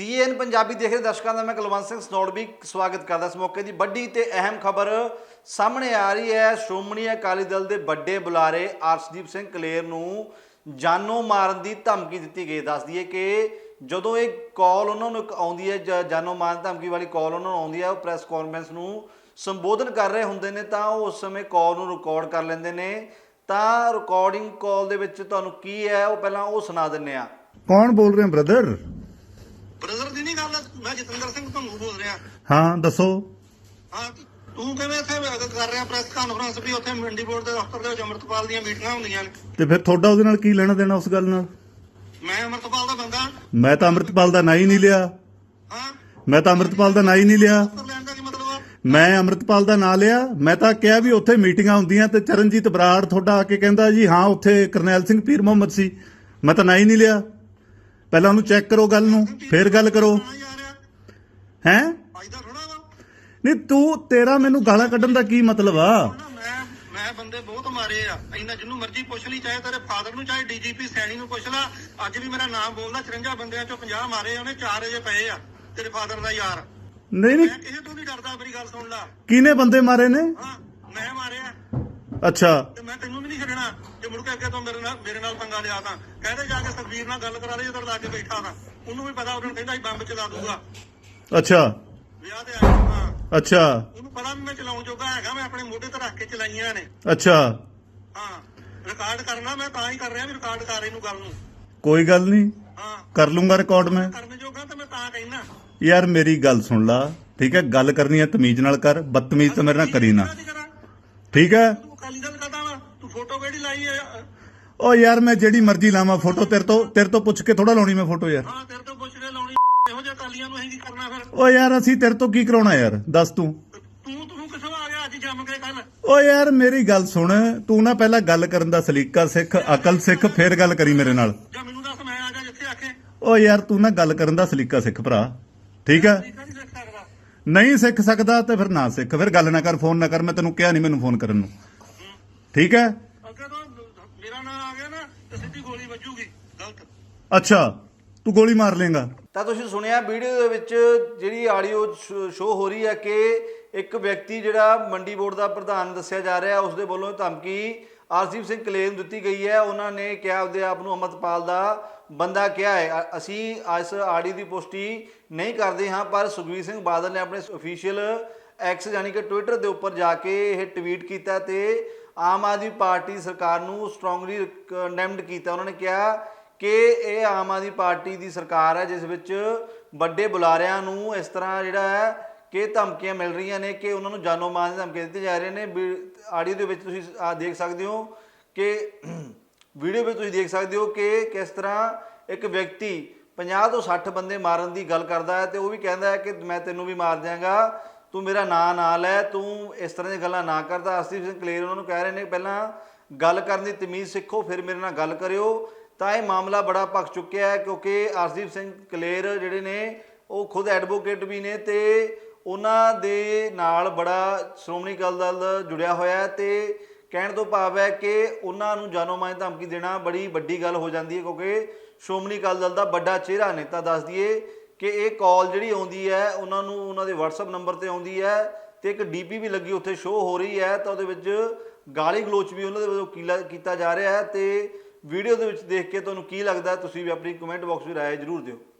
CN Punjabi ਦੇਖ ਰਹੇ ਦਰਸ਼ਕਾਂ ਦਾ ਮੈਂ ਕੁਲਵੰਤ ਸਿੰਘ ਸਨੋੜਵੀ ਸਵਾਗਤ ਕਰਦਾ ਇਸ ਮੌਕੇ ਦੀ ਵੱਡੀ ਤੇ ਅਹਿਮ ਖਬਰ ਸਾਹਮਣੇ ਆ ਰਹੀ ਹੈ। ਸ਼੍ਰੋਮਣੀ ਅਕਾਲੀ ਦਲ ਦੇ ਵੱਡੇ ਬੁਲਾਰੇ ਅਰਸ਼ਦੀਪ ਸਿੰਘ ਕਲੇਰ ਨੂੰ ਜਾਨੋਂ ਮਾਰਨ ਦੀ ਧਮਕੀ ਦਿੱਤੀ ਗਈ। ਦੱਸ ਦਈਏ ਕਿ ਜਦੋਂ ਇਹ ਕਾਲ ਉਹਨਾਂ ਨੂੰ ਇੱਕ ਆਉਂਦੀ ਹੈ, ਜ- ਜਾਨੋਂ ਮਾਰਨ ਧਮਕੀ ਵਾਲੀ ਕਾਲ ਉਹਨਾਂ ਨੂੰ ਆਉਂਦੀ ਹੈ, ਉਹ ਪ੍ਰੈਸ ਕਾਨਫਰੰਸ ਨੂੰ ਸੰਬੋਧਨ ਕਰ ਰਹੇ ਹੁੰਦੇ ਨੇ ਤਾਂ ਉਹ ਉਸ ਸਮੇਂ ਕਾਲ ਨੂੰ ਰਿਕਾਰਡ ਕਰ ਲੈਂਦੇ ਨੇ। ਤਾਂ ਰਿਕਾਰਡਿੰਗ ਕਾਲ ਦੇ ਵਿੱਚ ਤੁਹਾਨੂੰ ਕੀ ਹੈ, ਉਹ ਪਹਿਲਾਂ ਉਹ ਸੁਣਾ ਦਿੰਨੇ ਆ ਕੌਣ ਬੋਲ ਰਹੇ ਬ੍ਰਦਰ ਗੱਲ ਮੈਂ ਜਤਿੰਦਰ ਸਿੰਘ ਤੁਹਾਨੂੰ ਬੋਲ ਰਿਹਾ। ਹਾਂ ਦੱਸੋ। ਹਾਂ ਤੂੰ ਕਿਵੇਂ ਇੱਥੇ ਕਰ ਰਿਹਾ ਪ੍ਰੈਸ ਕਾਨਫਰੰਸ ਵੀ ਉੱਥੇ ਮੰਡੀ ਬੋਰਡ ਦੇ ਦਫ਼ਤਰ ਦੇ ਵਿੱਚ ਅੰਮ੍ਰਿਤਪਾਲ ਦੀਆਂ ਮੀਟਿੰਗਾਂ ਹੁੰਦੀਆਂ ਨੇ। ਤੇ ਫਿਰ ਤੁਹਾਡਾ ਉਹਦੇ ਨਾਲ ਕੀ ਲੈਣਾ ਦੇਣਾ ਉਸ ਗੱਲ ਨਾਲ? ਮੈਂ ਅੰਮ੍ਰਿਤਪਾਲ ਦਾ ਬੰਦਾ। ਮੈਂ ਤਾਂ ਅੰਮ੍ਰਿਤਪਾਲ ਦਾ ਨਾਂ ਹੀ ਨਹੀਂ ਲਿਆ। ਹਾਂ। ਮੈਂ ਤਾਂ ਅੰਮ੍ਰਿਤਪਾਲ ਦਾ ਨਾਂ ਹੀ ਨਹੀਂ ਲਿਆ। ਦਫ਼ਤਰ ਲੈਣ ਦਾ ਕੀ ਮਤਲਬ ਆ? ਮੈਂ ਅੰਮ੍ਰਿਤਪਾਲ ਦਾ ਨਾਂ ਲਿਆ। ਮੈਂ ਤਾਂ ਕਿਹਾ ਵੀ ਉੱਥੇ ਮੀਟਿੰਗਾਂ ਹੁੰਦੀਆਂ ਤੇ ਚਰਨਜੀਤ ਬਰਾੜ ਤੁਹਾਡਾ ਆ ਕੇ ਕਹਿੰਦਾ ਜੀ ਹਾਂ ਉੱਥੇ ਕਰਨੈਲ ਸਿੰਘ ਪੀਰ ਮੁਹੰਮਦ ਸੀ। ਮੈਂ ਤਾਂ ਨਾਂ ਹੀ ਨਹੀਂ ਲਿਆ। ਪਹਿਲਾਂ ਉਹਨੂੰ ਚੈੱਕ ਕਰੋ ਗੱਲ ਨੂੰ ਫਿਰ ਗੱਲ ਕਰੋ। ਆ ਹੈਂ? ਨਹੀਂ ਤੂੰ ਤੇਰਾ ਮੈਨੂੰ ਗਾਲਾਂ ਕੱਢਣ ਦਾ ਕੀ ਮਤਲਬ ਆ? ਮੈਂ ਮੈਂ ਬੰਦੇ ਬਹੁਤ ਮਾਰੇ ਆ। ਇੰਨਾ ਜਿੰਨੂੰ ਮਰਜ਼ੀ ਪੁੱਛ ਲਈ ਚਾਹੇ ਤੇਰੇ ਫਾਦਰ ਨੂੰ ਚਾਹੇ ਡੀਜੀਪੀ ਸੈਣੀ ਨੂੰ ਪੁੱਛ ਲੈ। ਅੱਜ ਵੀ ਮੇਰਾ ਨਾਮ ਬੋਲਦਾ 54 ਬੰਦਿਆਂ ਚੋਂ 50 ਮਾਰੇ ਉਹਨੇ 4 ਅਜੇ ਪਏ ਆ ਤੇਰੇ ਫਾਦਰ ਦਾ ਯਾਰ। ਨਹੀਂ ਨਹੀਂ। ਕਿਸੇ ਤੋਂ ਨਹੀਂ ਡਰਦਾ ਮੇਰੀ ਗੱਲ ਸੁਣ ਲੈ। ਕਿਹਨੇ ਬੰਦੇ ਮਾਰੇ ਨੇ? ਹਾਂ ਮੈਂ ਮਾਰਿਆ। ਅੱਛਾ। ਤੇ ਮੈਂ ਤੈਨੂੰ ਵੀ ਨਹੀਂ ਛੱਡਣਾ ਜੇ ਮੁੜ ਕੇ ਅੱਗੇ ਤੋਂ ਮੇਰੇ ਨਾਲ ਮੇਰੇ ਨਾਲ ਪੰਗਾ ਲਿਆ ਤਾਂ। ਕਹਿੰਦੇ ਜਾ ਕੇ ਸੁਖਬੀਰ ਨਾਲ ਗੱਲ ਕਰਾ ਲਈ ਜਦੋਂ ਲਾ ਕੇ ਬੈਠਾ ਤਾਂ ਉਹਨੂੰ ਵੀ ਪਤਾ ਉਹਨੂੰ ਕਹਿੰਦਾ ਸੀ ਬੰਬ ਚਲਾ ਦੂਗਾ। ਅੱਛਾ। ਵਿਆਹ ਤੇ ਆਇਆ ਹਾਂ। ਅੱਛਾ। ਉਹਨੂੰ ਪਤਾ ਵੀ ਮੈਂ ਚਲਾਉਣ ਜੋਗਾ ਹੈਗਾ ਮੈਂ ਆਪਣੇ ਮੋਢੇ ਤੇ ਰੱਖ ਕੇ ਚਲਾਈਆਂ ਨੇ। ਅੱਛਾ। ਹਾਂ। ਰਿਕਾਰਡ ਕਰਨਾ ਮੈਂ ਤਾਂ ਹੀ ਕਰ ਰਿਹਾ ਵੀ ਰਿਕਾਰਡ ਕਰ ਇਹਨੂੰ ਗੱਲ ਨੂੰ। ਕੋਈ ਗੱਲ ਨਹੀਂ। ਹਾਂ। ਕਰ ਲੂੰਗਾ ਰਿਕਾਰਡ ਮੈਂ। ਕਰਨ ਜੋਗਾ ਤਾਂ ਮੈਂ ਤਾਂ ਕਹਿਣਾ ਯਾਰ ਮੇਰੀ ਗੱਲ ਸੁਣ ਲਾ। ਠੀਕ ਹੈ ਗੱਲ ਕਰਨੀ ਹੈ ਤਮੀਜ਼ ਨਾਲ ਕਰ ਬਦਤਮੀਜ਼ ਤਾਂ ਮੇਰੇ ਨਾਲ ਕਰੀ ਨਾ। ਠੀਕ ਹੈ? ਤੂੰ ਦਲ ਕਹਦਾ ਵਾ। ਫੋਟੋ ਕਿਹੜੀ ਲਾਈ ਹੈ ਓ ਯਾਰ ਮੈਂ ਜਿਹੜੀ ਮਰਜ਼ੀ ਲਾਵਾਂ ਫੋਟੋ ਤੇਰੇ ਤੋਂ ਤੇਰੇ ਤੋਂ ਪੁੱਛ ਕੇ ਥੋੜਾ ਲਾਉਣੀ ਮੈਂ ਫੋਟੋ ਯਾਰ। ਹਾਂ ਤੇਰੇ ਤੋਂ ਪੁੱਛ ਕੇ ਲਾਉਣੀ। ਇਹੋ ਜਿਹੇ ਅਕਾਲੀਆਂ ਨੂੰ ਅਸੀਂ ਕੀ ਕਰਨਾ ਫਿਰ? ਓ ਯਾਰ ਅਸੀਂ ਤੇਰੇ ਤੋਂ ਕੀ ਕਰਾਉਣਾ ਯਾਰ? ਦੱਸ ਤੂੰ। ਤੂੰ ਤੂੰ ਕਿੱਥੋਂ ਆ ਗਿਆ ਅੱਜ ਜੰਮ ਕੇ ਕੱਲ ਓ ਯਾਰ ਮੇਰੀ ਗੱਲ ਸੁਣ। ਤੂੰ ਨਾ ਪਹਿਲਾਂ ਗੱਲ ਕਰਨ ਦਾ ਸਲੀਕਾ ਸਿੱਖ ਅਕਲ ਸਿੱਖ ਫੇਰ ਗੱਲ ਕਰੀ ਮੇਰੇ ਨਾਲ। ਜਾਂ ਮੈਨੂੰ ਦੱਸ ਮੈਂ ਆ ਜਾ ਜਿੱਥੇ ਆਖੇ ਓ ਯਾਰ ਤੂੰ ਨਾ ਗੱਲ ਕਰਨ ਦਾ ਸਲੀਕਾ ਸਿੱਖ ਭਰਾ। ਠੀਕ ਹੈ ਠੀਕ ਨਹੀਂ ਸਿੱਖ ਸਕਦਾ। ਨਹੀਂ ਸਿੱਖ ਸਕਦਾ ਤੇ ਫਿਰ ਨਾ ਸਿੱਖ। ਫਿਰ ਗੱਲ ਨਾ ਕਰ ਫੋਨ ਨਾ ਕਰ। ਮੈਂ ਤੈਨੂੰ ਕਿਹਾ ਨਹੀਂ ਮੈਨੂੰ ਫੋਨ ਕਰਨ ਨੂੰ। ਠੀਕ ਹੈ? ਅੱਗੇ ਤੋਂ ਮੇਰਾ ਨਾਮ ਆ ਗਿਆ ਨਾ ਤੇ ਸਿੱਧੀ ਗੋਲੀ ਵੱਜੂਗੀ ਗਲਤ। ਅੱਛਾ ਤੂੰ ਗੋਲੀ ਮਾਰ ਲੇਗਾ ਤਾਂ ਤੁਸੀਂ ਸੁਣਿਆ ਵੀਡੀਓ ਦੇ ਵਿੱਚ ਜਿਹੜੀ ਆਡੀਓ ਸ਼ੋ ਹੋ ਰਹੀ ਹੈ ਕਿ ਇੱਕ ਵਿਅਕਤੀ ਜਿਹੜਾ ਮੰਡੀ ਬੋਰਡ ਦਾ ਪ੍ਰਧਾਨ ਦੱਸਿਆ ਜਾ ਰਿਹਾ ਉਸ ਦੇ ਵੱਲੋਂ ਧਮਕੀ ਆਰਸੀਪ ਸਿੰਘ ਕਲੇਮ ਦਿੱਤੀ ਗਈ ਹੈ। ਉਹਨਾਂ ਨੇ ਕਿਹਾ ਆਪਦੇ ਆਪ ਨੂੰ ਅਮਰਤਪਾਲ ਦਾ ਬੰਦਾ ਕਿਹਾ ਹੈ। ਅਸੀਂ ਇਸ ਆਡੀਓ ਦੀ ਪੁਸ਼ਟੀ ਨਹੀਂ ਕਰਦੇ ਹਾਂ ਪਰ ਸੁਖਵੀਰ ਸਿੰਘ ਬਾਦਲ ਨੇ ਆਪਣੇ ਅਫੀਸ਼ੀਅਲ ਐਕਸ ਯਾਨੀ ਕਿ ਟਵਿੱਟਰ ਦੇ ਉੱਪਰ ਜਾ ਕੇ ਇਹ ਟਵੀਟ ਕੀਤਾ ਤੇ ਆਮ ਆਦਮੀ ਪਾਰਟੀ ਸਰਕਾਰ ਨੂੰ ਸਟਰੋਂਗਲੀ ਕੰਡੈਮਡ ਕੀਤਾ। ਉਹਨਾਂ ਨੇ ਕਿਹਾ ਕਿ ਇਹ ਆਮ ਆਦਮੀ ਪਾਰਟੀ ਦੀ ਸਰਕਾਰ ਹੈ, ਜਿਸ ਵਿੱਚ ਵੱਡੇ ਬੁਲਾਰਿਆਂ ਨੂੰ ਇਸ ਤਰ੍ਹਾਂ ਜਿਹੜਾ ਹੈ ਕਿ ਧਮਕੀਆਂ ਮਿਲ ਰਹੀਆਂ ਨੇ ਕਿ ਉਹਨਾਂ ਨੂੰ ਜਾਨੋਂ ਮਾਰਨ ਦੀਆਂ ਧਮਕੀਆਂ ਦਿੱਤੀਆਂ ਜਾ ਰਹੀਆਂ ਨੇ। ਆਡੀਓ ਦੇ ਵਿੱਚ ਤੁਸੀਂ ਆ ਦੇਖ ਸਕਦੇ ਹੋ ਕਿ ਵੀਡੀਓ ਵਿੱਚ ਤੁਸੀਂ ਦੇਖ ਸਕਦੇ ਹੋ ਕਿ ਕਿਸ ਤਰ੍ਹਾਂ ਇੱਕ ਵਿਅਕਤੀ 50 ਤੋਂ 60 ਬੰਦੇ ਮਾਰਨ ਦੀ ਗੱਲ ਕਰਦਾ ਹੈ ਤੇ ਉਹ ਵੀ ਕਹਿੰਦਾ ਹੈ ਕਿ ਮੈਂ ਤੈਨੂੰ ਵੀ ਮਾਰ ਦਿਆਂਗਾ। ਤੂੰ ਮੇਰਾ ਨਾਂ ਨਾ ਲੈ, ਤੂੰ ਇਸ ਤਰ੍ਹਾਂ ਦੀਆਂ ਗੱਲਾਂ ਨਾ ਕਰਦਾ ਅਸਦੀਪ ਸਿੰਘ ਕਲੇਰ ਉਹਨਾਂ ਨੂੰ ਕਹਿ ਰਹੇ ਨੇ, ਪਹਿਲਾਂ ਗੱਲ ਕਰਨ ਦੀ ਤਮੀਜ਼ ਸਿੱਖੋ, ਫਿਰ ਮੇਰੇ ਨਾਲ ਗੱਲ ਕਰਿਓ। ਤਾਂ ਇਹ ਮਾਮਲਾ ਬੜਾ ਭਖ ਚੁੱਕਿਆ ਹੈ, ਕਿਉਂਕਿ ਅਰਸ਼ਦੀਪ ਸਿੰਘ ਕਲੇਰ ਜਿਹੜੇ ਨੇ, ਉਹ ਖੁਦ ਐਡਵੋਕੇਟ ਵੀ ਨੇ ਤੇ ਉਹਨਾਂ ਦੇ ਨਾਲ ਬੜਾ ਸ਼੍ਰੋਮਣੀ ਅਕਾਲੀ ਦਲ ਜੁੜਿਆ ਹੋਇਆ ਹੈ ਤੇ ਕਹਿਣ ਤੋਂ ਭਾਵ ਹੈ ਕਿ ਉਹਨਾਂ ਨੂੰ ਜਾਨੋਂ ਮਾਰਨ ਧਮਕੀ ਦੇਣਾ ਬੜੀ ਵੱਡੀ ਗੱਲ ਹੋ ਜਾਂਦੀ ਹੈ, ਕਿਉਂਕਿ ਸ਼੍ਰੋਮਣੀ ਅਕਾਲੀ ਦਲ ਦਾ ਵੱਡਾ ਚਿਹਰਾ ਨੇ ਤਾਂ ਦੱਸ ਦਈਏ। ਕਿ ਇਹ ਕਾਲ ਜਿਹੜੀ ਆਉਂਦੀ ਹੈ, ਉਹਨਾਂ ਨੂੰ ਉਹਨਾਂ ਦੇ WhatsApp ਨੰਬਰ ਤੇ ਆਉਂਦੀ ਹੈ ਤੇ ਇੱਕ ਡੀਪੀ ਵੀ ਲੱਗੀ, ਉੱਥੇ ਸ਼ੋ ਹੋ ਰਹੀ ਹੈ ਤਾਂ ਉਹਦੇ ਵਿੱਚ ਗਾਲੀ ਗਲੋਚ ਵੀ ਉਹਨਾਂ ਦੇ ਵੱਲੋਂ ਕੀਲਾ- ਕੀਤਾ ਜਾ ਰਿਹਾ ਹੈ ਤੇ ਵੀਡੀਓ ਦੇ ਵਿੱਚ ਦੇਖ ਕੇ ਤੁਹਾਨੂੰ ਕੀ ਲੱਗਦਾ ਤੁਸੀਂ ਵੀ ਆਪਣੀ ਕਮੈਂਟ ਬਾਕਸ ਵਿੱਚ ਰਾਏ ਜ਼ਰੂਰ ਦਿਓ।